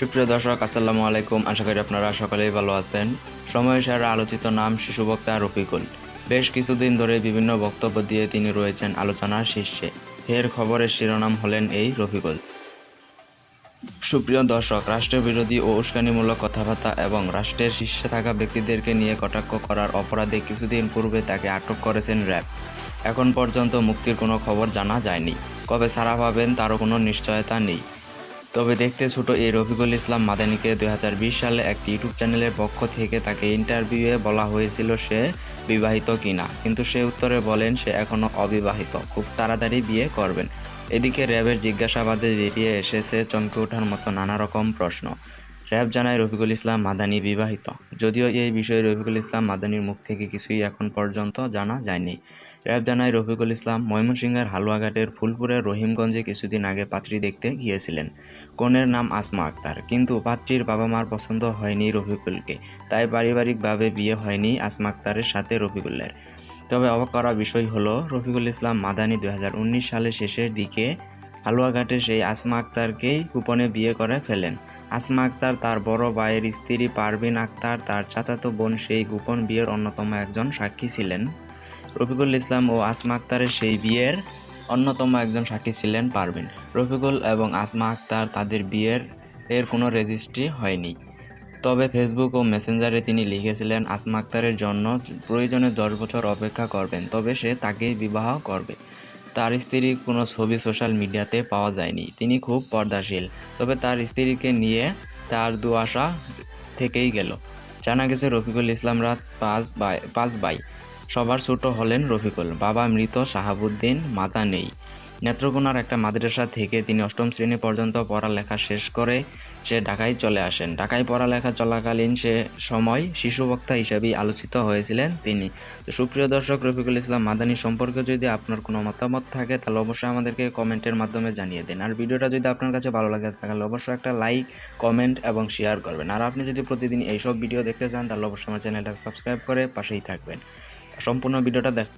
সুপ্রিয় দর্শক, আসসালামু আলাইকুম। আশা করি আপনারা সকলেই ভালো আছেন। সময় সারা আলোচিত নাম শিশু বক্তা রফিকুল। বেশ কিছুদিন ধরে বিভিন্ন বক্তব্য দিয়ে তিনি রয়েছেন আলোচনার শীর্ষে। ফের খবরের শিরোনাম হলেন এই রফিকুল। সুপ্রিয় দর্শক, রাষ্ট্রবিরোধী ও উস্কানিমূলক কথাবার্তা এবং রাষ্ট্রের শীর্ষে থাকা ব্যক্তিদেরকে নিয়ে কটাক্ষ করার অপরাধে কিছুদিন পূর্বে তাকে আটক করেছেন র্যাব। এখন পর্যন্ত মুক্তির কোনো খবর জানা যায়নি। কবে ছাড়া পাবেন তারও কোনো নিশ্চয়তা নেই। তবে দেখতে ছোট এই রফিকুল ইসলাম মাদানিকে দুই সালে একটি ইউটিউব চ্যানেলের পক্ষ থেকে তাকে ইন্টারভিউয়ে বলা হয়েছিল সে বিবাহিত কিনা। কিন্তু সে উত্তরে বলেন, সে এখনও অবিবাহিত। খুব তাড়াতাড়ি বিয়ে করবেন। এদিকে র্যাবের জিজ্ঞাসাবাদে বেরিয়ে এসেছে চমকে ওঠার মতো নানা রকম প্রশ্ন। র্যাব জানায়, রফিকুল ইসলাম মাদানি বিবাহিত। যদিও এই বিষয়ে রফিকুল ইসলাম মাদানির মুখ থেকে কিছুই এখন পর্যন্ত জানা যায়নি। র্যাব জানায়, রফিকুল ইসলাম ময়মনসিংহের হালুয়াঘাটের ফুলপুরের রহিমগঞ্জে কিছুদিন আগে পাত্রী দেখতে গিয়েছিলেন। কনের নাম আসমা আক্তার। কিন্তু পাত্রীর বাবা মার পছন্দ হয়নি রফিকুলকে। তাই পারিবারিকভাবে বিয়ে হয়নি আসমা আক্তারের সাথে রফিকুলের। তবে অবাক করা বিষয় হলো, রফিকুল ইসলাম মাদানি দু হাজার উনিশ সালের শেষের দিকে হালুয়াঘাটে সেই আসমা আক্তারকেই গোপনে বিয়ে করে ফেলেন। আসমা আক্তার, তার বড় ভাইয়ের স্ত্রী পারভিন আক্তার, তার চাচাতো বোন সেই গোপন বিয়ের অন্যতম একজন সাক্ষী ছিলেন। রফিকুল ইসলাম ও আসমা আক্তারের সেই বিয়ের অন্যতম একজন সাক্ষী ছিলেন পারভিন। রফিকুল এবং আসমা আক্তার তাদের বিয়ের এর কোনো রেজিস্ট্রি হয়নি। তবে ফেসবুক ও মেসেঞ্জারে তিনি লিখেছিলেন, আসমা আক্তারের জন্য প্রয়োজনে দশ বছর অপেক্ষা করবেন, তবে সে তাকেই বিবাহ করবে। তার স্ত্রীর কোনো ছবি সোশ্যাল মিডিয়াতে পাওয়া যায়নি। তিনি খুব পর্দাশীল। তবে তার স্ত্রীকে নিয়ে তার দুআশা থেকেই গেল। জানা গেছে, রফিকুল ইসলাম রাত পাঁচ বাই পাঁচ বাই সবার ছোট হলেন রফিকুল। বাবা মৃত, শাহাবুদ্দিন মাতা নেই। নেত্রকোনার একটা মাদ্রাসা থেকে তিনি অষ্টম শ্রেণি পর্যন্ত পড়ালেখা শেষ করে সে ঢাকায় চলে আসেন। ঢাকায় পড়ালেখা চলাকালীন সে সময় শিশু বক্তা হিসেবেই আলোচিত হয়েছিলেন তিনি। তো সুপ্রিয় দর্শক, রফিকুল ইসলাম মাদানী সম্পর্কে যদি আপনার কোনো মতামত থাকে, তাহলে অবশ্যই আমাদেরকে কমেন্টের মাধ্যমে জানিয়ে দিন। আর ভিডিওটা যদি আপনার কাছে ভালো লাগে, তাহলে অবশ্যই একটা লাইক, কমেন্ট এবং শেয়ার করবেন। আর আপনি যদি প্রতিদিন এইসব ভিডিও দেখতে চান, তাহলে অবশ্যই আমার চ্যানেলটা সাবস্ক্রাইব করে পাশেই থাকবেন। সম্পূর্ণ ভিডিওটা দেখ